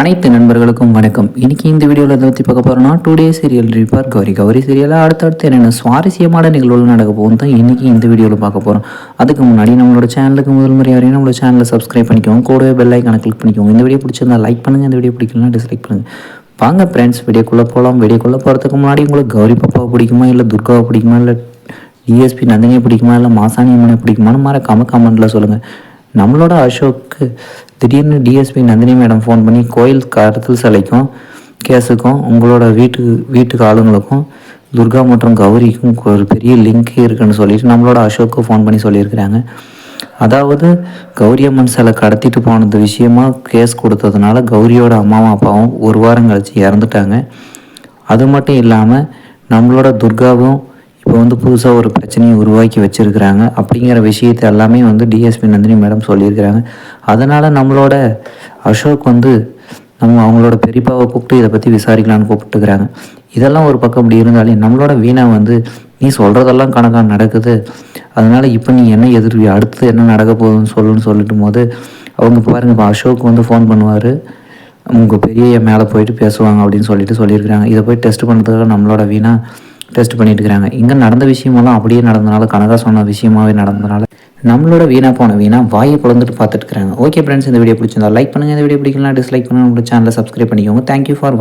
அனைத்து நண்பர்களுக்கும் வணக்கம். இன்னைக்கு இந்த வீடியோவில் எதை பற்றி பார்க்க போகிறோம்னா டூ டே சீரியல் ரிப்பார் கௌரி. கௌரி சீரியலாக அடுத்தடுத்து என்னென்ன சுவாரஸ்யமான நிகழ்வுகள் நடக்க போகும் தான் இன்றைக்கி இந்த வீடியோவில் பார்க்க போகிறோம் அதுக்கு முன்னாடி நம்மளோட சேனலுக்கு முதல் முறை வரையும் நம்மளோட சேனலை சப்ஸ்கிரைப் பண்ணிக்கோங்க. கூடவே பெல் ஐக்கான கிளிக் பண்ணிக்கோங்க. இந்த வீடியோ பிடிச்சிருந்தா லைக் பண்ணுங்கள் இந்த வீடியோ பிடிக்கலாம் டிஸ்லைக் பண்ணுங்கள் வாங்க ஃப்ரெண்ட்ஸ் வீடியோக்குள்ளே போகலாம் வீடியோக்குள்ளே போகிறதுக்கு முன்னாடி உங்களுக்கு கௌரி பாப்பாவை பிடிக்குமா? இல்லை துர்காவை பிடிக்குமா? இல்லை டிஎஸ்பி நந்தினியை பிடிக்குமா? இல்லை மாசாணி அம்மனை பிடிக்குமான்னு மறக்காம கமெண்ட்டில் சொல்லுங்கள் நம்மளோட அசோக்கு திடீர்னு டிஎஸ்பி நந்தினி மேடம் ஃபோன் பண்ணி கோயில் கடத்தல் சிலைக்கும் கேஸுக்கும் உங்களோட வீட்டுக்கு வீட்டுக்கு ஆளுங்களுக்கும் துர்கா மற்றும் கௌரிக்கும் ஒரு பெரிய லிங்க் இருக்குன்னு சொல்லிட்டு நம்மளோட அசோக்கு ஃபோன் பண்ணி சொல்லியிருக்கிறாங்க. அதாவது கௌரி அம்மன் சிலை கடத்திட்டு போனது விஷயமா கேஸ் கொடுத்ததுனால கௌரியோட அம்மாவும் அப்பாவும் ஒரு வாரம் கழித்து இறந்துட்டாங்க. அது மட்டும் இல்லாமல் நம்மளோட துர்காவும் இப்போ வந்து புதுசாக ஒரு பிரச்சனையை உருவாக்கி வச்சுருக்கிறாங்க. அப்படிங்கிற விஷயத்தை எல்லாமே வந்து டிஎஸ்பி நந்தினி மேடம் சொல்லியிருக்கிறாங்க. அதனால் நம்மளோட அசோக் வந்து நம்ம அவங்களோட பெரியப்பாவை கூப்பிட்டு இதை பற்றி விசாரிக்கலான்னு கூப்பிட்டுக்கிறாங்க. இதெல்லாம் ஒரு பக்கம் இப்படி இருந்தாலே நம்மளோட வீணா வந்து நீ சொல்கிறதெல்லாம் கணக்காக நடக்குது. அதனால் இப்போ நீ என்ன எதிர்வி அடுத்து என்ன நடக்க போகுதுன்னு சொல்லுன்னு சொல்லிட்டு போது அவங்க பாருங்க இப்போ அசோக் வந்து ஃபோன் பண்ணுவார். உங்கள் பெரிய மேலே போயிட்டு பேசுவாங்க அப்படின்னு சொல்லிட்டு சொல்லியிருக்கிறாங்க. இதை போய் டெஸ்ட் பண்ணுறதுக்காக நம்மளோட வீணா டெஸ்ட் பண்ணிட்டு இருக்கிறாங்க இங்கே நடந்த விஷயமெல்லாம் அப்படியே நடந்தனால கனகா சொன்ன விஷயமாவே நடந்தனால நம்மளோட வீணா போன வீணா வாயை பிளந்துட்டு பார்த்துட்டு இருக்கிறாங்க ஓகே ஃப்ரெண்ட்ஸ் இந்த வீடியோ பிடிச்சிருந்தா லைக் பண்ணுங்கள் இந்த வீடியோ பிடிக்கலாம் டிஸ்லைக் பண்ணுங்கள் நம்மளோட சேனலை சப்ஸ்கிரைப் பண்ணிக்கோங்க. Thank you for